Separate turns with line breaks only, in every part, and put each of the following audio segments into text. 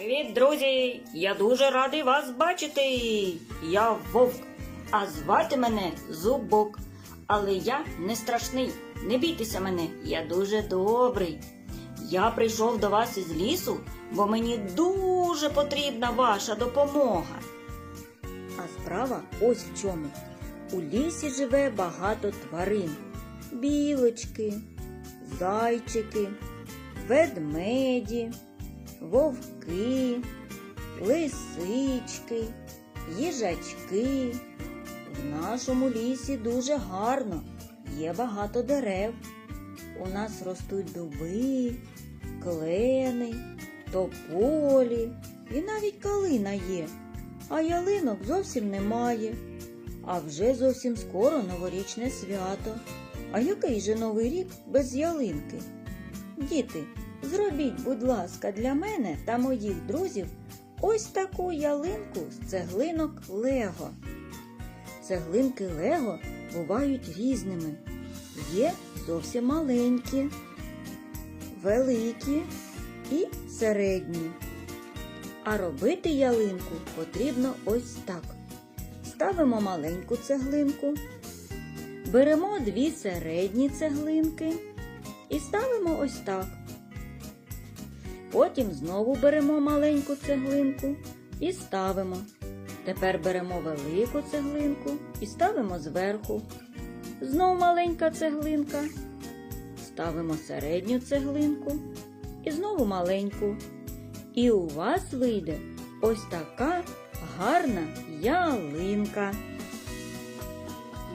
Привіт, друзі! Я дуже радий вас бачити. Я вовк, а звати мене Зубок. Але я не страшний. Не бійтеся мене, я дуже добрий. Я прийшов до вас із лісу, бо мені дуже потрібна ваша допомога. А справа ось в чому. У лісі живе багато тварин: білочки, зайчики, ведмеді, вовки, лисички, їжачки. В нашому лісі дуже гарно, є багато дерев. У нас ростуть дуби, клени, тополі і навіть калина є, а ялинок зовсім немає. А вже зовсім скоро новорічне свято. А який же новий рік без ялинки? Діти, зробіть, будь ласка, для мене та моїх друзів ось таку ялинку з цеглинок Лего. Цеглинки Лего бувають різними. Є зовсім маленькі, великі і середні. А робити ялинку потрібно ось так. Ставимо маленьку цеглинку, беремо дві середні цеглинки і ставимо ось так. Потім знову беремо маленьку цеглинку і ставимо. Тепер беремо велику цеглинку і ставимо зверху. Знову маленька цеглинка. Ставимо середню цеглинку і знову маленьку. І у вас вийде ось така гарна ялинка.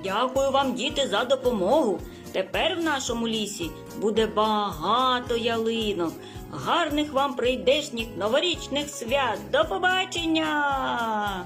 Дякую вам, діти, за допомогу. Тепер в нашому лісі буде багато ялинок. Гарних вам прийдешніх новорічних свят. До побачення!